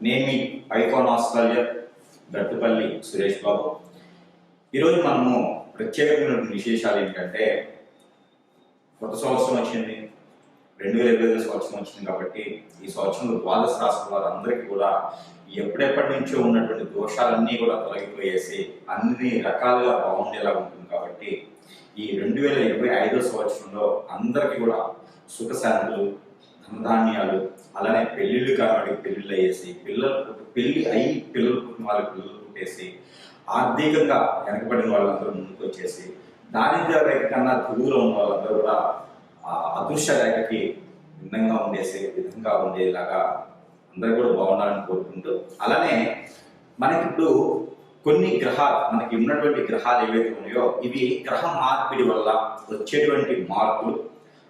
నేను మీ iPhone astrologer Gattupalli Suresh Babu. ఈరోజు మనము ప్రత్యేకమైనటువంటి విశేషాలు ఏంటంటే కొత్త సంవత్సరం వచ్చింది. రెండు వేల ఇరవై ఐదు సంవత్సరం వచ్చింది కాబట్టి ఈ సంవత్సరంలో ద్వాదశ రాష్ట్ర వారందరికీ కూడా ఎప్పుడెప్పటి నుంచో ఉన్నటువంటి దోషాలన్నీ కూడా తొలగిపోయేసి అన్ని రకాలుగా బాగుండేలా ఉంటుంది కాబట్టి ఈ రెండు వేల ఇరవై ఐదో సంవత్సరంలో అందరికీ కూడా సుఖశాంతులు ధనధాన్యాలు అలానే పెళ్ళిళ్ళు కాబట్టి పెళ్ళిళ్ళు అయ్యేసి పిల్లలు పెళ్ళి అయి పిల్లలు పుట్టిన వాళ్ళకి పిల్లలు పుట్టేసి ఆర్థికంగా వెనకబడిన వాళ్ళందరూ ముందుకు వచ్చేసి దారిద్ర రేఖ కన్నా దిగువలో ఉన్న వాళ్ళందరూ కూడా ఆ అదృశ్య రేఖకి భిన్నంగా ఉండేసే విధంగా ఉండేలాగా అందరూ కూడా బాగుండాలని కోరుకుంటూ అలానే మనకి ఇప్పుడు కొన్ని గ్రహాలు మనకి ఉన్నటువంటి గ్రహాలు ఏవైతే ఉన్నాయో ఇవి గ్రహ మార్పిడి వల్ల వచ్చేటువంటి మార్పులు.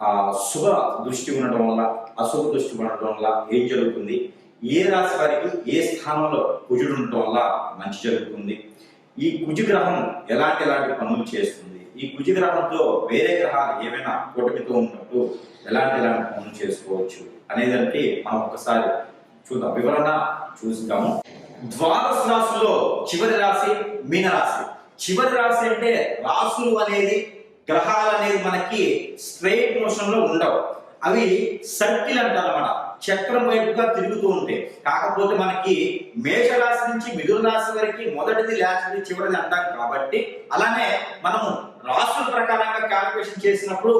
ఆ, శుభ దృష్టి ఉండడం వల్ల అశుభ దృష్టి ఉండడం వల్ల ఏం జరుగుతుంది? ఏ రాశి వారికి ఏ స్థానంలో కుజుడు ఉండటం వల్ల మంచి జరుగుతుంది? ఈ కుజగ్రహం ఎలాంటి ఎలాంటి పనులు చేస్తుంది? ఈ కుజగ్రహంతో వేరే గ్రహాలు ఏమైనా కూటమితో ఉన్నట్టు ఎలాంటి ఎలాంటి పనులు చేసుకోవచ్చు అనేదానికి మనం ఒకసారి చూద్దాం. వివరణ చూస్తాము ద్వాదశ రాశిలో చివరి రాశి మీన రాశి చివరి రాశి అంటే రాసులు అనేది గ్రహాలు అనేది మనకి స్ట్రైట్ మోషన్లో ఉండవు. అవి సర్కిల్ అంటారు అన్నమాట చక్రం వైపుగా తిరుగుతూ ఉంటాయి కాకపోతే మనకి మేషరాశి నుంచి మిథున రాశి వరకు మొదటిది లాస్ట్ది చివరిది అంటాం కాబట్టి అలానే మనము రాసుల ప్రకారంగా క్యాలిక్యులేషన్ చేసినప్పుడు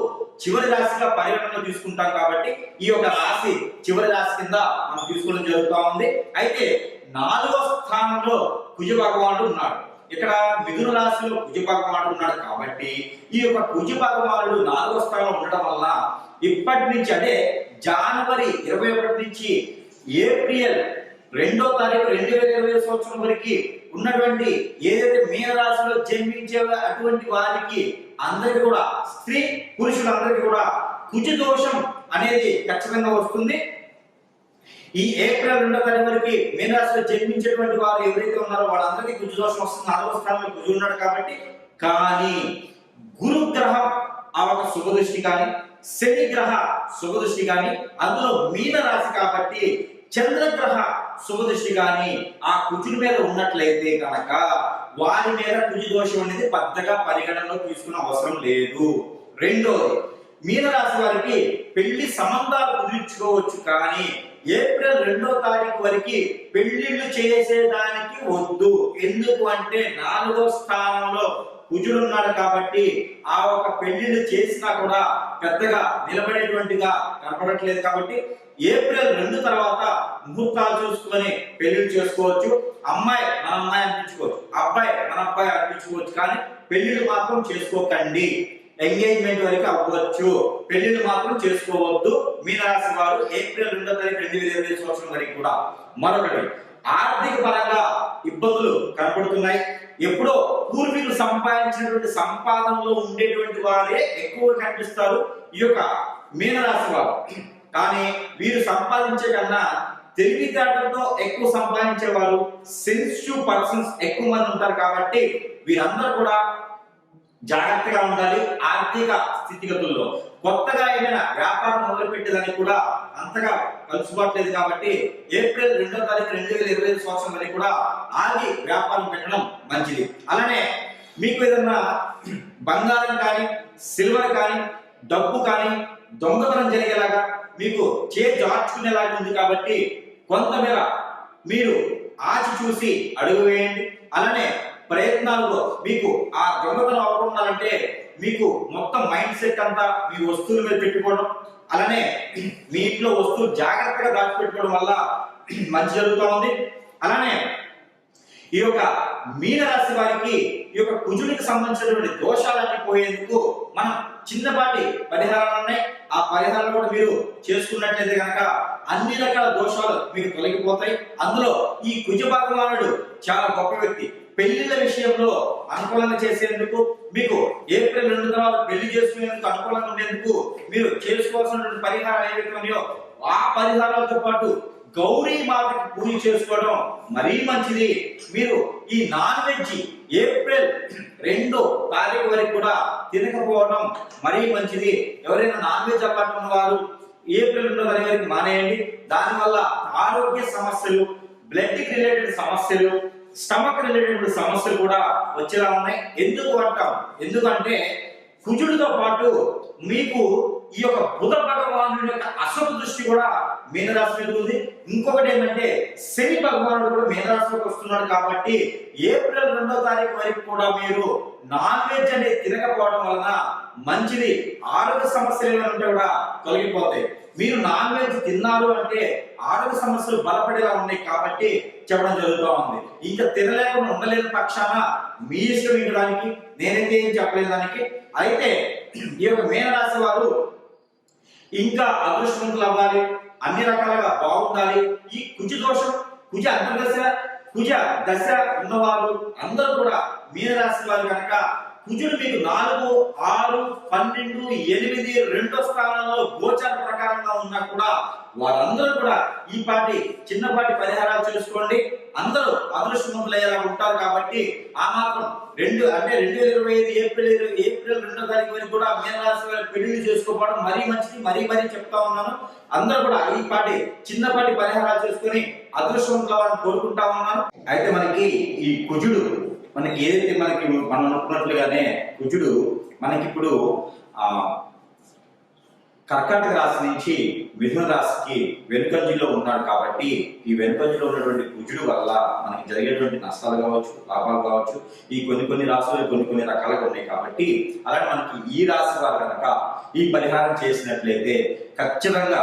చివరి రాశిగా పరిగణనలో తీసుకుంటాం కాబట్టి ఈ యొక్క రాశి చివరి రాశి కింద మనం తీసుకోవడం జరుగుతూ ఉంది. అయితే నాలుగో స్థానంలో కుజ భగవానుడు ఉన్నాడు. ఇక్కడ మిథున రాశిలో కుజ భగవానుడు ఉన్నాడు కాబట్టి ఈ యొక్క కుజ భగవానుడు నాలుగో స్థానంలో ఉండడం వల్ల ఇప్పటి నుంచి అంటే జనవరి ఇరవై ఒకటి నుంచి ఏప్రిల్ రెండో తారీఖు రెండు వేల ఇరవై సంవత్సరం వరకు ఉన్నటువంటి ఏదైతే మీన రాశిలో జన్మించే అటువంటి వారికి అందరికి కూడా స్త్రీ పురుషులందరికీ కూడా కుజ దోషం అనేది ఖచ్చితంగా వస్తుంది. ఈ ఏప్రిల్ రెండో తారీఖు వరకు మీనరాశిలో జన్మించేటువంటి వారు ఎవరైతే ఉన్నారో వాళ్ళందరికీ కుజ దోషం వస్తుంది. నాలుగో స్థానంలో కుజు ఉన్నాడు కాబట్టి కానీ గురు గ్రహం ఆ ఒక శుభదృష్టి కానీ శని గ్రహ కానీ అందులో మీన రాశి కాబట్టి చంద్రగ్రహ శుభదృష్టి కానీ ఆ కుజుడి మీద ఉన్నట్లయితే కనుక వారి మీద కుజు దోషం అనేది పెద్దగా పరిగణనలో తీసుకునే అవసరం లేదు. రెండోది మీనరాశి వారికి పెళ్ళి సంబంధాలు కుదిర్చుకోవచ్చు కానీ ఏప్రిల్ రెండో తారీఖు వరకు పెళ్ళిళ్ళు చేసేదానికి వద్దు. ఎందుకు అంటే నాలుగో స్థానంలో కుజుడు ఉన్నాడు కాబట్టి ఆ ఒక పెళ్ళిళ్ళు చేసినా కూడా పెద్దగా నిలబడేటువంటిగా కనపడట్లేదు కాబట్టి ఏప్రిల్ రెండు తర్వాత ముహూర్తాలు చూసుకొని పెళ్ళిళ్ళు చేసుకోవచ్చు. అమ్మాయి మన అమ్మాయి అనిపించుకోవచ్చు. అబ్బాయి మన అబ్బాయి అనిపించుకోవచ్చు కానీ పెళ్ళిళ్ళు మాత్రం చేసుకోకండి. ఎంగేజ్మెంట్ వరకు అవ్వచ్చు. పెళ్ళిళ్ళు మాత్రం చేసుకోవద్దు. మీనరాశి వారు ఏప్రిల్ రెండో తారీఖు రెండు వేల ఇరవై సంవత్సరం వరకు కూడా. మరొకటి ఆర్థిక పరంగా ఇబ్బందులు కనపడుతున్నాయి. ఎప్పుడో పూర్వీకులు సంపాదించినటువంటి సంపాదనలో ఉండేటువంటి వారే ఎక్కువ కనిపిస్తారు. ఈ యొక్క మీనరాశి వారు. కానీ వీరు సంపాదించే కన్నా తెలివితేటలతో ఎక్కువ సంపాదించే వారు సెన్సిటివ్ పర్సన్స్ ఎక్కువ మంది ఉంటారు కాబట్టి వీరందరూ కూడా జాగ్రత్తగా ఉండాలి ఆర్థిక స్థితిగతుల్లో. కొత్తగా ఏమైనా వ్యాపారం మొదలుపెట్టేదానికి కూడా అంతగా కలుసుకోవట్లేదు కాబట్టి ఏప్రిల్ రెండో తారీఖు రెండు వేల ఇరవై ఐదు సంవత్సరం వరకు కూడా ఆగి వ్యాపారం పెట్టడం మంచిది. అలానే మీకు ఏదన్నా బంగారం కానీ సిల్వర్ కానీ డబ్బు కానీ దొంగతనం జరిగేలాగా మీకు చేతి ఆర్చుకునేలాగా ఉంది కాబట్టి కొంతమేర మీరు ఆచి చూసి అడుగు వేయండి. అలానే ప్రయత్నాల్లో మీకు ఆ దొంగతనం అవ్వకుండా అంటే మీకు మొత్తం మైండ్ సెట్ అంతా మీ వస్తువుల మీద పెట్టుకోవడం అలానే మీ ఇంట్లో వస్తువులు జాగ్రత్తగా దాచిపెట్టుకోవడం వల్ల మంచి జరుగుతూ ఉంది. అలానే ఈ యొక్క మీనరాశి వారికి ఈ యొక్క కుజుడికి సంబంధించినటువంటి దోషాలన్నీ పోయేందుకు మనం చిన్నపాటి పరిహారాలు ఉన్నాయి. ఆ పరిహారాలు కూడా మీరు చేసుకున్నట్లయితే కనుక అన్ని రకాల దోషాలు మీకు తొలగిపోతాయి. అందులో ఈ కుజ భగవానుడు చాలా గొప్ప వ్యక్తి. పెళ్ళిళ్ళ విషయంలో అనుకూలంగా చేసేందుకు మీకు ఏప్రిల్ రెండు తర్వాత పెళ్ళి చేసుకునేందుకు అనుకూలంగా ఉండేందుకు మీరు చేసుకోవాల్సినటువంటి పరిహారాలు ఏవైతే ఉన్నాయో ఆ పరిహారాలతో పాటు గౌరీ మాతకి పూజ చేసుకోవడం మరీ మంచిది. మీరు ఈ నాన్ వెజ్ ఏప్రిల్ రెండో తారీఖు వరకు కూడా తినకపోవడం మరీ మంచిది. ఎవరైనా నాన్ వెజ్ అలవాటు ఉన్న వారు ఏప్రిల్ రెండో తారీఖు వరకు మానేయండి. దానివల్ల ఆరోగ్య సమస్యలు బ్లడ్ రిలేటెడ్ సమస్యలు స్టమక్ రిలేటెడ్ సమస్యలు కూడా వచ్చేలా ఉన్నాయి. ఎందుకు అంటాం? ఎందుకంటే కుజుడితో పాటు మీకు ఈ యొక్క బుధ భగవానుడి యొక్క అశుభ దృష్టి కూడా మీనరాశి మీద ఉంది. ఇంకొకటి ఏంటంటే శని భగవానుడు కూడా మీనరాశిలోకి వస్తున్నాడు కాబట్టి ఏప్రిల్ రెండో తారీఖు వరకు కూడా మీరు నాన్ వెజ్ అనేది తినకపోవడం వలన మంచిది ఆరోగ్య సమస్యలు ఏమైనా ఉంటే కూడా తొలగిపోతాయి. మీరు నాన్ వెజ్ తిన్నారు అంటే ఆరోగ్య సమస్యలు బలపడేలా ఉన్నాయి కాబట్టి చెప్పడం జరుగుతూ ఉంది. ఇంకా తినలేకుండా ఉండలేని పక్షాన మీ ఇష్టం వినడానికి నేనైతే ఏం చెప్పలేదు దానికి. అయితే ఈ యొక్క మీనరాశి వారు ఇంకా అదృష్టవంతులు అవ్వాలి అన్ని రకాలుగా బాగుండాలి. ఈ కుజ దోషం కుజ అంతర్దశ కుజ దశ ఉన్నవారు అందరూ కూడా మీనరాశి వారు కనుక కుజుడు మీకు నాలుగు ఆరు పన్నెండు ఎనిమిది రెండో స్థానంలో గోచర ప్రకారంగా ఉన్నా కూడా వారందరూ కూడా ఈ పాటి చిన్నపాటి పరిహారాలు చేసుకోండి అందరూ అదృష్టవంతులు ఉంటారు కాబట్టి ఆ మాత్రం రెండు అంటే రెండు వేల ఇరవై ఐదు ఏప్రిల్ ఇరవై- ఏప్రిల్ రెండో తారీఖు వరకు కూడా మీనరాశి వారి పెళ్ళి చేసుకోవడం మరీ మంచిది మరీ మరీ చెప్తా ఉన్నాను. అందరూ కూడా ఈ పాటి చిన్నపాటి పరిహారాలు చేసుకొని అదృష్టవంతులు కోరుకుంటా ఉన్నాను. అయితే మనకి ఈ కుజుడు మనకి ఏదైతే మనకి మనం అనుకున్నట్లుగానే కుజుడు మనకి ఇప్పుడు ఆ కర్కాటక రాశి నుంచి మిథున రాశికి వెనుకంజిలో ఉన్నాడు కాబట్టి ఈ వెనుకంజిలో ఉన్నటువంటి కుజుడు వల్ల మనకి జరిగేటువంటి నష్టాలు కావచ్చు లాభాలు కావచ్చు ఈ కొన్ని కొన్ని రాశులు కొన్ని కొన్ని రకాలుగా ఉన్నాయి కాబట్టి అలాగే మనకి ఈ రాశి వారు కనుక ఈ పరిహారం చేసినట్లయితే ఖచ్చితంగా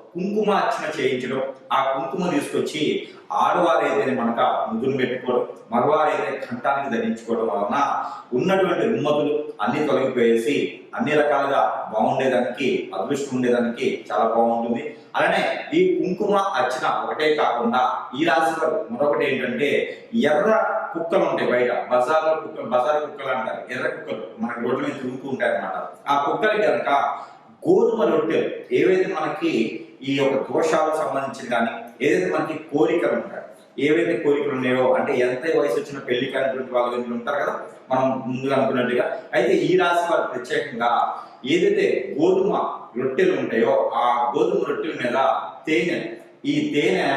కుంకుమార్చన చేయించడం ఆ కుంకుమ తీసుకొచ్చి ఆడవారు ఏదైనా మనక ముదురు పెట్టుకోవడం మగవారు ఏదైనా కంఠానికి ధరించుకోవడం వలన ఉన్నటువంటి రుమ్మతులు అన్ని తొలగిపోయేసి అన్ని రకాలుగా బాగుండేదానికి అదృష్టం ఉండేదానికి చాలా బాగుంటుంది. అలానే ఈ కుంకుమ అర్చన ఒకటే కాకుండా ఈ రాశిలో మరొకటి ఏంటంటే ఎర్ర కుక్కలు ఉంటాయి బయట బజార్లో కుక్కలు బజార్ కుక్కలు అంటారు ఎర్ర కుక్కలు మన రోడ్ల మీద తిరుగుతూ ఉంటాయి అన్నమాట ఆ కుక్కలకి కనుక గోధుమ రొట్టెలు ఏవైతే మనకి ఈ యొక్క దోషాలకు సంబంధించిన కానీ ఏదైతే మనకి కోరికలు ఉంటాయి ఏవైతే కోరికలు ఉన్నాయో అంటే ఎంత వయసు వచ్చిన పెళ్ళి కానిటువంటి వాళ్ళు వీళ్ళు ఉంటారు కదా మనం ముందుగా అనుకున్నట్టుగా అయితే ఈ రాశి వారు ప్రత్యేకంగా ఏదైతే గోధుమ రొట్టెలు ఉంటాయో ఆ గోధుమ రొట్టెల మీద తేనె ఈ తేనె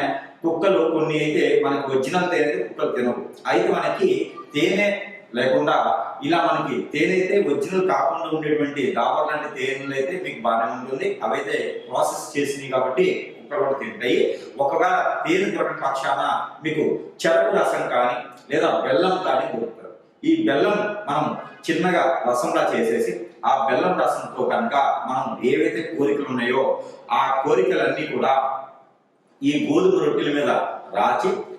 కుక్కలు కొన్ని అయితే మనకు ఒరిజినల్ తేనె అయితే కుక్కలు తినవు. అయితే మనకి తేనె లేకుండా ఇలా మనకి తేనె అయితే ఒరిజినల్ కాకుండా ఉండేటువంటి డాబర్ లాంటి తేనెలు అయితే మీకు బాగానే ఉంటుంది. అవైతే ప్రాసెస్ చేసినాయి కాబట్టి కుక్కలు కూడా తింటాయి. ఒకవేళ తేనె దొరకని పక్షాన మీకు చెరకు రసం కానీ లేదా బెల్లం కానీ దొరుకుతుంది ఈ బెల్లం మనం చిన్నగా రసంలా చేసేసి ఆ బెల్లం రసంతో కనుక మనం ఏవైతే కోరికలు ఉన్నాయో ఆ కోరికలన్నీ కూడా ఈ గోధుమ రొట్టెల మీద రాచి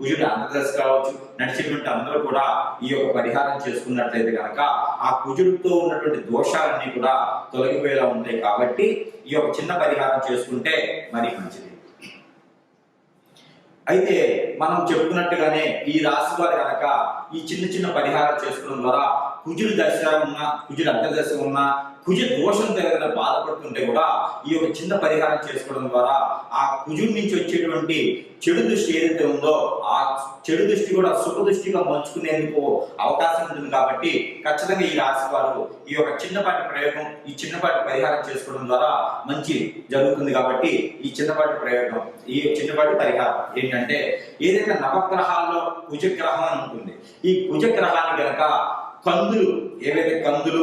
కుజుడు అంతదశ కావచ్చు నడిచినటువంటి అందరూ కూడా ఈ యొక్క పరిహారం చేసుకున్నట్లయితే కనుక ఆ కుజుడితో ఉన్నటువంటి దోషాలన్నీ కూడా తొలగిపోయేలా ఉంటాయి కాబట్టి ఈ యొక్క చిన్న పరిహారం చేసుకుంటే మరి మంచిది. అయితే మనం చెప్పుకున్నట్టుగానే ఈ రాశి వారు కనుక ఈ చిన్న చిన్న పరిహారం చేసుకోవడం ద్వారా కుజుడు దశ ఉన్నా కుజుడు అంతర్దశ ఉన్నా కుజ దోషం ఏదైనా బాధపడుతుంటే కూడా ఈ యొక్క చిన్న పరిహారం చేసుకోవడం ద్వారా ఆ కుజుడి నుంచి వచ్చేటువంటి చెడు దృష్టి ఏదైతే ఉందో ఆ చెడు దృష్టి కూడా సుఖ దృష్టిగా మలుచుకునేందుకు అవకాశం ఉంటుంది కాబట్టి ఖచ్చితంగా ఈ రాశి వారు ఈ యొక్క చిన్నపాటి ప్రయోగం ఈ చిన్నపాటి పరిహారం చేసుకోవడం ద్వారా మంచి జరుగుతుంది కాబట్టి ఈ చిన్నపాటి ప్రయోగం ఈ చిన్నపాటి పరిహారం ఏంటంటే ఏదైతే నవగ్రహాల్లో కుజగ్రహం అని ఉంటుంది ఈ కుజగ్రహాన్ని గనక కందులు ఏవైతే కందులు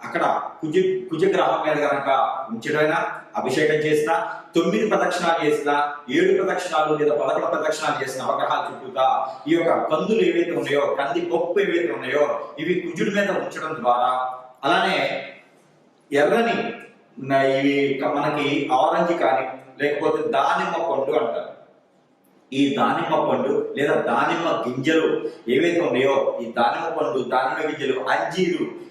అక్కడ కుజ కుజగ్రహం మీద కనుక ఉంచడమైనా అభిషేకం చేసిన తొమ్మిది ప్రదక్షిణాలు చేసిన ఏడు ప్రదక్షిణాలు లేదా పదకొండు ప్రదక్షిణాలు చేసిన అవగ్రహాల చుట్టూతా ఈ యొక్క కందులు ఏవైతే ఉన్నాయో కంది పప్పు ఏవైతే ఉన్నాయో ఇవి కుజుడి మీద ఉంచడం ద్వారా అలానే ఎర్రని ఇవి మనకి ఆరెంజ్ కానీ లేకపోతే దానిమ్మ పండు అంటారు. ఈ దానిమ్మ పండు లేదా దానిమ్మ గింజలు ఏవైతే ఉన్నాయో ఈ దానిమ్మ పండు దానిమ్మ గింజలు అంజీరు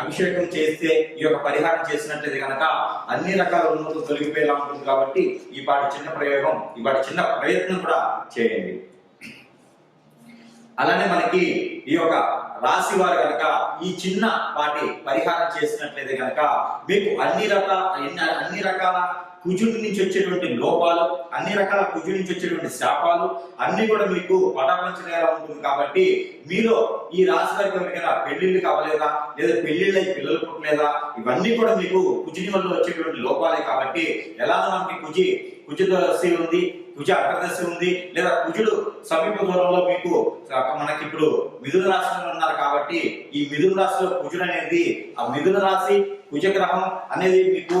అభిషేకం చేస్తే ఈ యొక్క పరిహారం చేసినట్లయితే కనుక అన్ని రకాల ఉన్నతులు తొలగిపోయేలా ఉంటుంది కాబట్టి ఈ పాటి చిన్న ప్రయోగం ఈ పాటి చిన్న ప్రయత్నం కూడా చేయండి. అలానే మనకి ఈ యొక్క రాశి వారు కనుక ఈ చిన్న వాటి పరిహారం చేసినట్లయితే కనుక మీకు అన్ని రకాల అన్ని- రకాల కుజుడి నుంచి వచ్చేటువంటి లోపాలు అన్ని రకాల కుజుడి నుంచి వచ్చేటువంటి శాపాలు అన్ని కూడా మీకు పటాపంచలేలా ఉంటుంది కాబట్టి మీలో ఈ రాశి వారికి ఎవరికైనా పెళ్ళిళ్ళు కావలేదా? లేదా పెళ్ళిళ్ళు అయి పిల్లలు పుట్టలేదా? ఇవన్నీ కూడా మీకు కుజుని వల్ల వచ్చేటువంటి లోపాలే కాబట్టి ఎలా మనకి కుజి కుజ ఉంది. కుజ అగ్రదశ ఉంది. లేదా కుజుడు సమీప దూరంలో మీకు మనకి ఇప్పుడు మిథున రాశిలో ఉన్నారు కాబట్టి ఈ మిథున రాశిలో కుజుడు అనేది ఆ మిథున రాశి కుజగ్రహం అనేది మీకు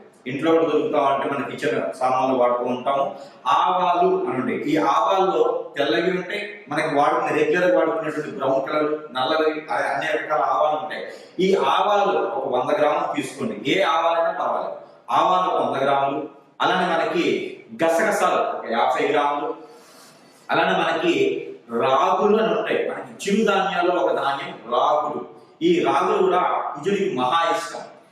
ఇంట్లో కూడా దొరుకుతా అంటే మన కిచెన్ సామాన్లు వాడుతూ ఉంటాము ఆవాలు అని ఉంటాయి ఈ ఆవాల్లో తెల్లవి ఉంటాయి మనకి వాడుకునే రెగ్యులర్ వాడుకునేటువంటి బ్రౌన్ కలర్ నల్లవి అ- అన్ని రకాల ఆవాలు ఉంటాయి. ఈ ఆవాలు ఒక వంద గ్రాములు తీసుకోండి. ఏ ఆవాలైనా పర్వాలేదు. ఆవాలు ఒక వంద గ్రాములు అలానే మనకి గసగసాలు ఒక యాభై గ్రాములు అలానే మనకి రాగులు అని ఉంటాయి. మనకి చిరుధాన్యాల్లో ఒక ధాన్యం రాగులు. ఈ రాగులు కూడా కుజుడికి మహా ఇష్టం.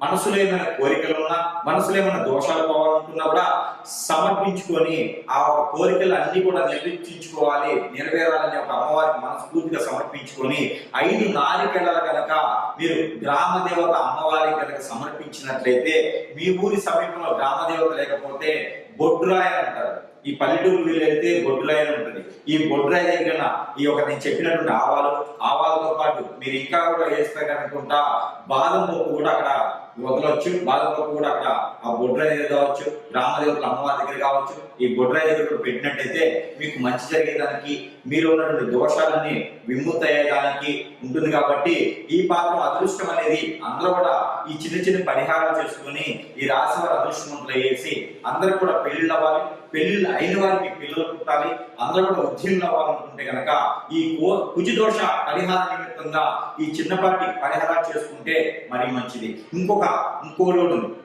మనసులో ఏమైనా కోరికలు ఉన్నా మనసులో ఏమైనా దోషాలు పోవాలనుకున్నా కూడా సమర్పించుకొని ఆ ఒక కోరికలు అన్ని కూడా నిర్వర్తించుకోవాలి నెరవేరాలని ఒక అమ్మవారికి మనస్ఫూర్తిగా సమర్పించుకొని ఐదు నారికెళ్ళలు కనుక మీరు గ్రామ దేవత అమ్మవారికి కనుక సమర్పించినట్లయితే మీ ఊరి సమీపంలో గ్రామ దేవత లేకపోతే బొడ్రాయ అంటారు. ఈ పల్లెటూరు వీళ్ళైతే బొడ్రాయి అని ఉంటుంది. ఈ బొడ్రాయి దగ్గర ఈ ఒక నేను చెప్పినటువంటి ఆవాలు ఆవాలతో పాటు మీరు ఇంకా కూడా వేస్తారు అనుకుంటా బాదం పప్పు కూడా అక్కడ వదలొచ్చు బాదం కూడా అక్కడ ఆ బొడ్రాయి దగ్గర కావచ్చు రామదేవతల అమ్మవారి దగ్గర కావచ్చు ఈ బొడ్రాయి దగ్గర పెట్టినట్టయితే మీకు మంచి జరిగేదానికి మీరు ఉన్నటువంటి దోషాలన్నీ విముక్తయ్యేదానికి ఉంటుంది కాబట్టి ఈ పాత్ర అదృష్టం అనేది అందరూ కూడా ఈ చిన్న చిన్న పరిహారాలు చేసుకుని ఈ రాశి వారి అదృష్టవంతులు అయ్యేసి అందరికి కూడా పెళ్ళిళ్ళు అవ్వాలి. పెళ్ళిళ్ళు అయిన వారికి పిల్లలు పుట్టాలి. అందరూ కూడా ఉద్యోగులు అవ్వాలనుకుంటే కనుక ఈ కో కుజి దోష పరిహార నిమిత్తంగా ఈ చిన్నపాటి పరిహారాలు చేసుకుంటే మరి మంచిది. ఇంకొక ఇంకో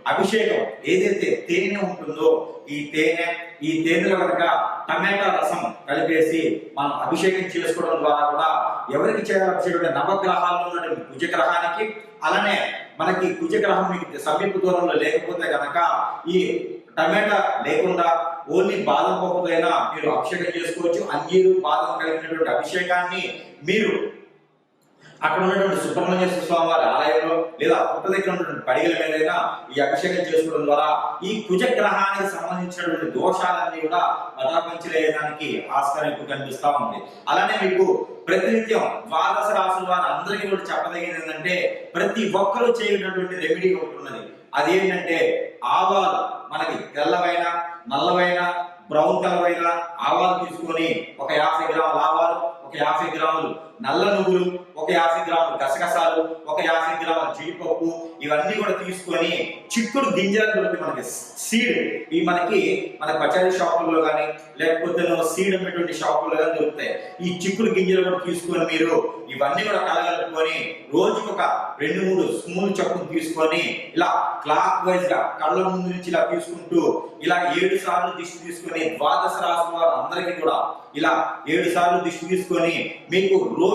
అభిషేకం. ఏదైతే తేనె ఉంటుందో ఈ తేనె ఈ తేనెలో కనుక టమాటా రసం కలిపేసి మనం అభిషేకం చేసుకోవడం ద్వారా కూడా ఎవరికి చేయాలి నవగ్రహాల్లో ఉన్నటువంటి కుజగ్రహానికి అలానే మనకి కుజగ్రహం మీకు సమీప దూరంలో లేకపోతే కనుక ఈ టమాటా లేకుండా ఓన్లీ బాదం పప్పుదైనా మీరు అభిషేకం చేసుకోవచ్చు. అంజీరు బాదం కలిగినటువంటి అభిషేకాన్ని మీరు అక్కడ ఉన్నటువంటి సుబ్రహ్మణ్య స్వామి వారి ఆలయంలో లేదా పుట్ట దగ్గర ఉన్నటువంటి పడిగల మీదైనా ఈ అభిషేకం చేసుకోవడం ద్వారా ఈ కుజగ్రహానికి సంబంధించినటువంటి దోషాలన్నీ కూడా మతాపంచలేయడానికి ఆస్కారం ఎక్కువ కనిపిస్తూ ఉంది. అలానే మీకు ప్రతినిత్యం ద్వాదశ రాసుల వారు అందరికీ కూడా చెప్పదగినది ఏంటంటే ప్రతి ఒక్కరూ చేయనటువంటి రెమెడీ ఒకటి ఉన్నది. అదేంటంటే ఆవాలు మనకి తెల్లవైన నల్లవైన బ్రౌన్ కలర్ అయిన ఆవాలు తీసుకొని ఒక యాభై గ్రాముల ఆవాలు ఒక యాభై గ్రాములు నల్ల నువ్వులు ఒక యాభై గ్రాములు గసగసాలు ఒక యాభై గ్రాముల జీడిపప్పు ఇవన్నీ కూడా తీసుకొని చిక్కుడు గింజలు మనకి సీడ్ ఈ మనకి మన పచారీ షాపుల్లో కానీ లేకపోతే సీడ్ అమ్మేటువంటి షాపుల్లో కానీ దొరుకుతాయి. ఈ చిక్కుడు గింజలు కూడా తీసుకొని మీరు ఇవన్నీ కూడా కలగలుపుకొని రోజుకి ఒక రెండు మూడు స్మూల్ చప్పును తీసుకొని ఇలా క్లాక్ వైజ్గా కళ్ళ ముందు నుంచి ఇలా తీసుకుంటూ ఇలా ఏడు సార్లు దిష్టి తీసుకొని ద్వాదశ రాశి వారు అందరికీ కూడా ఇలా ఏడు సార్లు దిష్టి తీసుకొని మీకు రోజు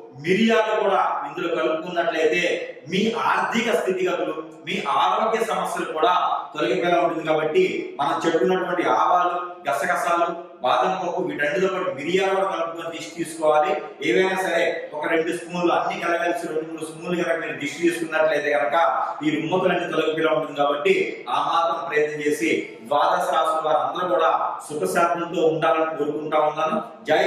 మిరియాలు కూడా ఇందులో కలుపుకున్నట్లయితే మీ ఆర్థిక స్థితిగతులు మీ ఆరోగ్య సమస్యలు కూడా తొలగిపోయేలా ఉంటుంది కాబట్టి మనం చెప్పుకున్నటువంటి ఆవాలు గసగసాలు బాదం పప్పు వీటన్నిటితో పాటు మిరియాలు కూడా కలుపుకొని దిష్టి తీసుకోవాలి. ఏవైనా సరే ఒక రెండు స్పూన్లు అన్ని కలగాల్సి రెండు మూడు స్పూన్లు కనుక మీరు దిష్టి తీసుకున్నట్లయితే కనుక ఈ రుమ్మతులన్నీ తొలగిపోయేలా ఉంటుంది కాబట్టి ఆ మాత్రం ప్రయత్నం చేసి ద్వాదశ రాసుల వారు కూడా సుఖశాంతులతో ఉండాలని కోరుకుంటా ఉన్నాను. జై